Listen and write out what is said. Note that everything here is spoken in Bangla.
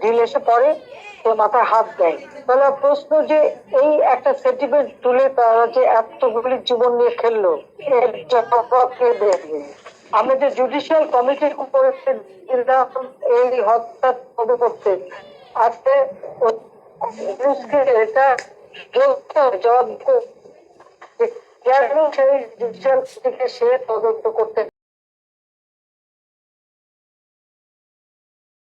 ঢিল এসে পড়ে, সে মাথায় হাত দেয়। তাহলে প্রশ্ন যে এই একটা সেন্টিমেন্ট তুলে তারা যে এতগুলি জীবন নিয়ে খেললো, এর আমরা যে জুডিশিয়াল কমিটির উপরে এই হত্যা তদন্ত করতে? আজকে পুলিশকে এটা জবাব কেন সেই জুডিশিয়াল কমিটিকে সে তদন্ত করতে